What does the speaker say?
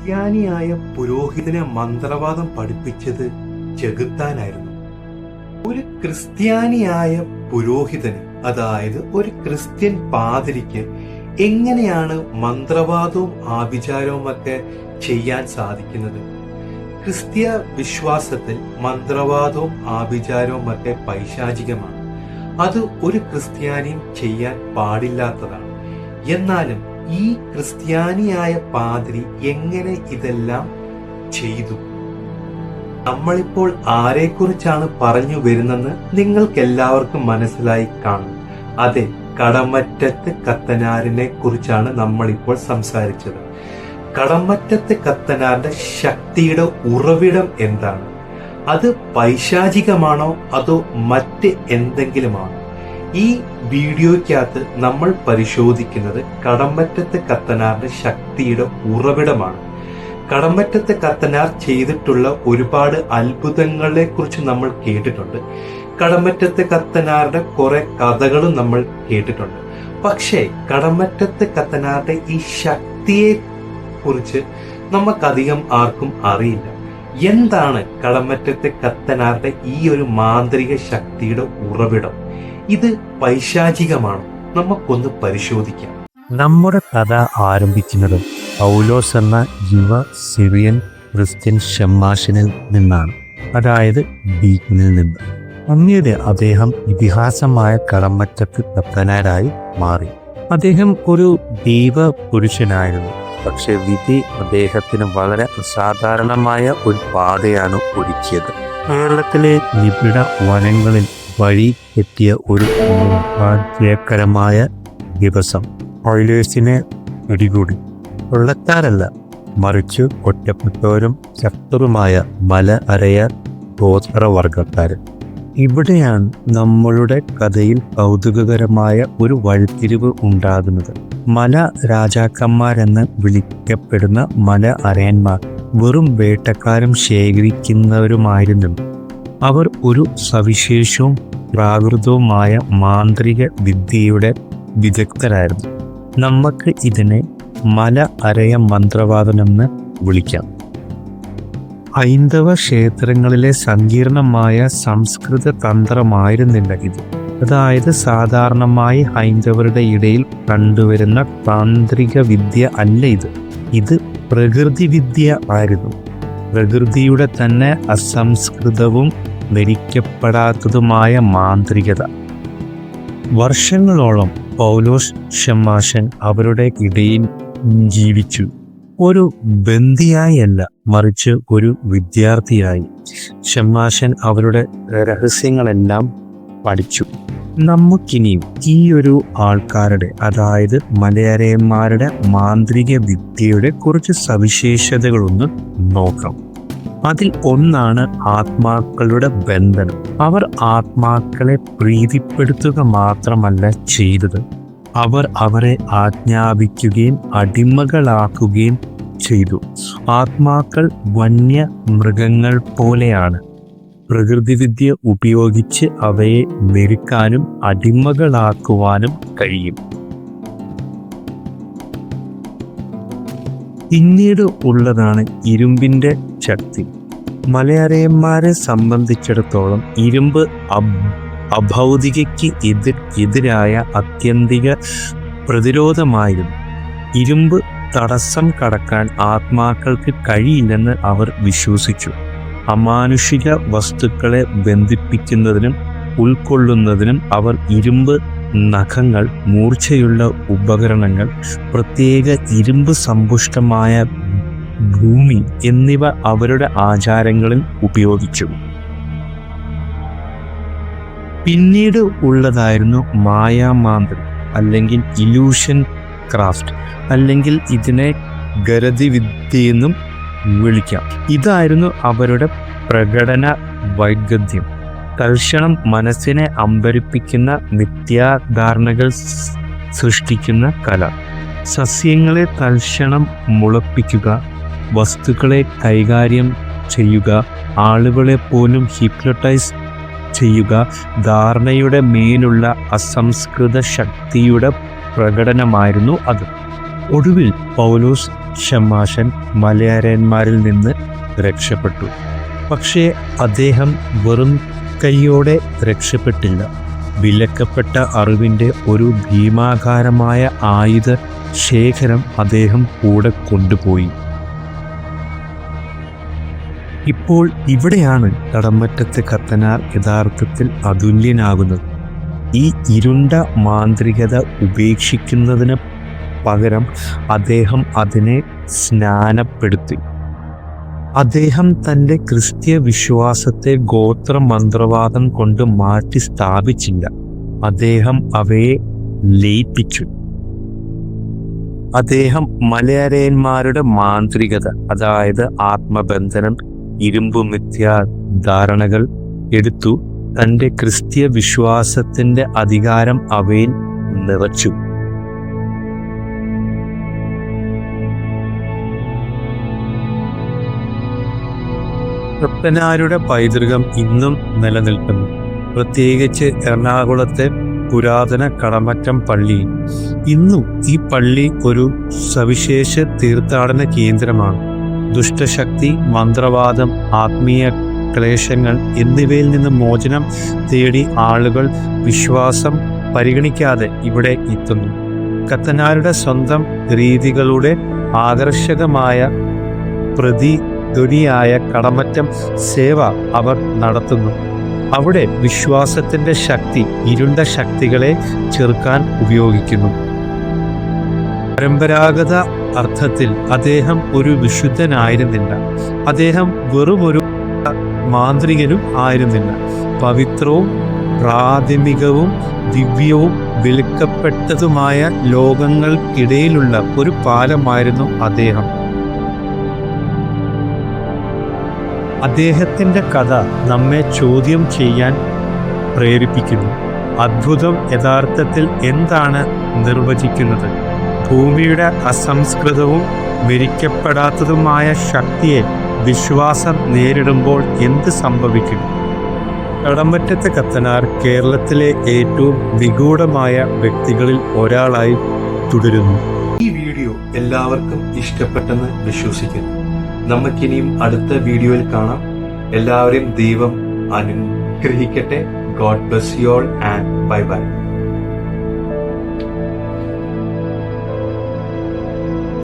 ക്രിസ്ത്യാനിയായ പുരോഹിതനെ മന്ത്രവാദം പഠിപ്പിച്ചത് ചെകുത്താനായിരുന്നു. ഒരു ക്രിസ്ത്യാനിയായ പുരോഹിതന് അതായത് ഒരു ക്രിസ്ത്യൻ പാതിരിക്ക് എങ്ങനെയാണ് മന്ത്രവാദവും ആഭിചാരവും ഒക്കെ ചെയ്യാൻ സാധിക്കുന്നത്? ക്രിസ്തീയ വിശ്വാസത്തിൽ മന്ത്രവാദവും ആഭിചാരവും ഒക്കെ പൈശാചികമാണ്. അത് ഒരു ക്രിസ്ത്യാനിയും ചെയ്യാൻ പാടില്ലാത്തതാണ്. എന്നാലും ഈ ക്രിസ്ത്യാനിയായ പാതിരി എങ്ങനെ ഇതെല്ലാം ചെയ്തു? നമ്മളിപ്പോൾ ആരെക്കുറിച്ചാണ് പറഞ്ഞു വരുന്നെന്ന് നിങ്ങൾക്കെല്ലാവർക്കും മനസ്സിലായി കാണും. അതെ കടമറ്റത്ത് കത്തനാരിനെ കുറിച്ചാണ് നമ്മളിപ്പോൾ സംസാരിച്ചത്. കടമറ്റത്ത് കത്തനാറിന്റെ ശക്തിയുടെ ഉറവിടം എന്താണ്? അത് പൈശാചികമാണോ അതോ മറ്റ് എന്തെങ്കിലുമാണോ? ഈ വീഡിയോയ്ക്കകത്ത് നമ്മൾ പരിശോധിക്കുന്നത് കടമ്പറ്റത്തെ കത്തനാറിന്റെ ശക്തിയുടെ ഉറവിടമാണ്. കടമ്പറ്റത്തെ കത്തനാർ ചെയ്തിട്ടുള്ള ഒരുപാട് അത്ഭുതങ്ങളെ കുറിച്ച് നമ്മൾ കേട്ടിട്ടുണ്ട്. കടമ്പറ്റത്തെ കത്തനാരുടെ കുറെ കഥകളും നമ്മൾ കേട്ടിട്ടുണ്ട്. പക്ഷേ കടമറ്റത്തെ കത്തനാരുടെ ഈ ശക്തിയെ കുറിച്ച് നമുക്കധികം ആർക്കും അറിയില്ല. എന്താണ് കടമറ്റത്തെ കത്തനാരുടെ ഈ ഒരു മാന്ത്രിക ശക്തിയുടെ ഉറവിടം? ഇത് പൈശാചികമാണ്. നമുക്കൊന്ന് പരിശോധിക്കാം. നമ്മുടെ കഥ ആരംഭിക്കുന്നത് പൗലോസ് എന്ന യുവ സിറിയൻ ക്രിസ്ത്യൻ ഷമ്മാഷനിൽ നിന്നാണ്. അതായത് ബീക്കിനിൽ നിന്ന്. അങ്ങനെ അദ്ദേഹം ഇതിഹാസമായ കടമറ്റത്ത് കത്തനാരായി മാറി. അദ്ദേഹം ഒരു ദൈവ പുരുഷനായിരുന്നു. പക്ഷെ വിധി അദ്ദേഹത്തിന് വളരെ അസാധാരണമായ ഒരു പാതയാണ് ഒരുക്കിയത്. കേരളത്തിലെ നിബിഡ വനങ്ങളിൽ വഴി എത്തിയ ഒരു നിർഭാഗ്യകരമായ ദിവസം. ഓയിലേഴ്സിനെ പിടികൂടി. കൊള്ളക്കാരല്ല. മറിച്ച് ഒറ്റപ്പെട്ടവരും ശക്തരുമായ മല അരയ ഗോത്രവർഗക്കാരൻ ഇവിടെയാണ് നമ്മളുടെ കഥയിൽ കൗതുകകരമായ ഒരു വഴിത്തിരിവ് ഉണ്ടാകുന്നത്. മല രാജാക്കന്മാരെന്ന് വിളിക്കപ്പെടുന്ന മല അരയന്മാർ വെറും വേട്ടക്കാരും ശേഖരിക്കുന്നവരുമായിരുന്നു. അവർ ഒരു സവിശേഷവും പ്രാകൃതവുമായ മാന്ത്രിക വിദ്യയുടെ വിദഗ്ധരായിരുന്നു. നമുക്ക് ഇതിനെ മല അരയ മന്ത്രവാദമെന്ന് വിളിക്കാം. ഹൈന്ദവ ക്ഷേത്രങ്ങളിലെ സങ്കീർണമായ സംസ്കൃത തന്ത്രമായിരുന്നില്ല ഇത്. അതായത് സാധാരണമായി ഹൈന്ദവരുടെ ഇടയിൽ കണ്ടുവരുന്ന താന്ത്രിക വിദ്യ അല്ല ഇത്. ഇത് പ്രകൃതി വിദ്യ ആയിരുന്നു. പ്രകൃതിയുടെ തന്നെ അസംസ്കൃതവും ധരിക്കപ്പെടാത്തതുമായ മാന്ത്രികത. വർഷങ്ങളോളം പൗലോസ് ഷമാഷൻ അവരുടെ ഇടയിൽ ജീവിച്ചു. ഒരു ബന്ധിയായല്ല മറിച്ച് ഒരു വിദ്യാർത്ഥിയായി. ഷമാഷൻ അവരുടെ രഹസ്യങ്ങളെല്ലാം പഠിച്ചു. നമുക്കിനിയും ഈ ഒരു ആൾക്കാരുടെ അതായത് മലയാളിയന്മാരുടെ മാന്ത്രിക വിദ്യയുടെ കുറച്ച് സവിശേഷതകളൊന്ന് നോക്കാം. അതിൽ ഒന്നാണ് ആത്മാക്കളുടെ ബന്ധനം. അവർ ആത്മാക്കളെ പ്രീതിപ്പെടുത്തുക മാത്രമല്ല ചെയ്തത്. അവർ അവരെ ആജ്ഞാപിക്കുകയും അടിമകളാക്കുകയും ചെയ്തു. ആത്മാക്കൾ വന്യ മൃഗങ്ങൾ പോലെയാണ്. പ്രകൃതിവിദ്യ ഉപയോഗിച്ച് അവയെ മെരുക്കാനും അടിമകളാക്കുവാനും കഴിയും. പിന്നീട് ഉള്ളതാണ് ഇരുമ്പിന്റെ ശക്തി. മലയാളിയന്മാരെ സംബന്ധിച്ചിടത്തോളം ഇരുമ്പ് അഭൗതികയ്ക്ക് എതിർ എതിരായ അത്യന്തിക പ്രതിരോധമായിരുന്നു. ഇരുമ്പ് തടസ്സം കടക്കാൻ ആത്മാക്കൾക്ക് കഴിയില്ലെന്ന് അവർ വിശ്വസിച്ചു. അമാനുഷിക വസ്തുക്കളെ ബന്ധിപ്പിക്കുന്നതിനും ഉൾക്കൊള്ളുന്നതിനും അവർ ഇരുമ്പ് നഖങ്ങൾ മൂർച്ചയുള്ള ഉപകരണങ്ങൾ പ്രത്യേക ഇരുമ്പ് സമ്പുഷ്ടമായ ഭൂമി എന്നിവ അവരുടെ ആചാരങ്ങളിൽ ഉപയോഗിച്ചു. പിന്നീട് ഉള്ളതായിരുന്നു മായാമാന്ത്രം അല്ലെങ്കിൽ ഇലൂഷൻ ക്രാഫ്റ്റ് അല്ലെങ്കിൽ ഇതിനെ ഗരതി വിദ്യയെന്നും വിളിക്കാം. ഇതായിരുന്നു അവരുടെ പ്രകടന വൈഗദ്ധ്യം തൽക്ഷണം മനസ്സിനെ അമ്പരിപ്പിക്കുന്ന മിഥ്യാധാരണകൾ സൃഷ്ടിക്കുന്ന കല. സസ്യങ്ങളെ തൽക്ഷണം മുളപ്പിക്കുക വസ്തുക്കളെ കൈകാര്യം ചെയ്യുക ആളുകളെ പോലും ഹിപ്നോട്ടൈസ് ചെയ്യുക ധാരണയുടെ മേലുള്ള അസംസ്കൃത ശക്തിയുടെ പ്രകടനമായിരുന്നു അത്. ഒടുവിൽ പൗലോസ് ഷമാശൻ മലയാരന്മാരിൽ നിന്ന് രക്ഷപ്പെട്ടു. പക്ഷേ അദ്ദേഹം വെറും കൈയോടെ രക്ഷപ്പെട്ടില്ല. വിലക്കപ്പെട്ട അറിവിന്റെ ഒരു ഭീമാകാരമായ ആയുധ ശേഖരം അദ്ദേഹം കൂടെ കൊണ്ടുപോയി. ഇപ്പോൾ ഇവിടെയാണ് കടമറ്റത്തെ കത്തനാർ യഥാർത്ഥത്തിൽ അതുല്യനാകുന്നത്. ഈ ഇരുണ്ട മാന്ത്രികത ഉപേക്ഷിക്കുന്നതിന് പകരം അദ്ദേഹം അതിനെ സ്നാനപ്പെടുത്തി. അദ്ദേഹം തന്റെ ക്രിസ്തീയ വിശ്വാസത്തെ ഗോത്ര മന്ത്രവാദം കൊണ്ട് മാറ്റി സ്ഥാപിച്ചില്ല. അദ്ദേഹം അവയെ ലയിപ്പിച്ചു. അദ്ദേഹം മലയരയന്മാരുടെ മാന്ത്രികത അതായത് ആത്മബന്ധനം ഇരുമ്പു മിഥ്യാ ധാരണകൾ എടുത്തു. തന്റെ ക്രിസ്തീയ വിശ്വാസത്തിന്റെ അധികാരം അവയിൽ നിറച്ചു. കൃപ്പനാരുടെ പൈതൃകം ഇന്നും നിലനിൽക്കുന്നു. പ്രത്യേകിച്ച് എറണാകുളത്തെ പുരാതന കടമറ്റം പള്ളി. ഇന്നും ഈ പള്ളി ഒരു സവിശേഷ തീർത്ഥാടന കേന്ദ്രമാണ്. ദുഷ്ടശക്തി മന്ത്രവാദം ആത്മീയ ക്ലേശങ്ങൾ എന്നിവയിൽ നിന്ന് മോചനം തേടി ആളുകൾ വിശ്വാസം പരിഗണിക്കാതെ ഇവിടെ എത്തുന്നു. കത്തനാരുടെ സ്വന്തം രീതികളുടെ ആകർഷകമായ പ്രതിധ്വനിയായ കടമറ്റം സേവ അവർ നടത്തുന്നു. അവിടെ വിശ്വാസത്തിന്റെ ശക്തി ഇരുണ്ട ശക്തികളെ ചെറുക്കാൻ ഉപയോഗിക്കുന്നു. പരമ്പരാഗത അർത്ഥത്തിൽ അദ്ദേഹം ഒരു വിശുദ്ധനായിരുന്നില്ല. അദ്ദേഹം വെറുമൊരു മാന്ത്രികനും ആയിരുന്നില്ല. പവിത്രവും പ്രാഥമികവും ദിവ്യവും വിളിക്കപ്പെട്ടതുമായ ലോകങ്ങൾക്കിടയിലുള്ള ഒരു പാലമായിരുന്നു അദ്ദേഹം. അദ്ദേഹത്തിന്റെ കഥ നമ്മെ ചോദ്യം ചെയ്യാൻ പ്രേരിപ്പിക്കുന്നു. അദ്ഭുതം യഥാർത്ഥത്തിൽ എന്താണ് നിർവചിക്കുന്നത്? ഭൂമിയുടെ അസംസ്കൃതവും വിരിക്കപ്പെടാത്തതുമായ ശക്തിയെ വിശ്വാസം നേരിടുമ്പോൾ എന്ത് സംഭവിക്കും? കടമ്പറ്റത്ത് കത്തനാർ കേരളത്തിലെ ഏറ്റവും നിഗൂഢമായ വ്യക്തികളിൽ ഒരാളായി തുടരുന്നു. ഈ വീഡിയോ എല്ലാവർക്കും ഇഷ്ടപ്പെട്ടെന്ന് വിശ്വസിക്കുന്നു. നമുക്കിനിയും അടുത്ത വീഡിയോയിൽ കാണാം. എല്ലാവരെയും ദൈവം അനുഗ്രഹിക്കട്ടെ. God bless you all and bye bye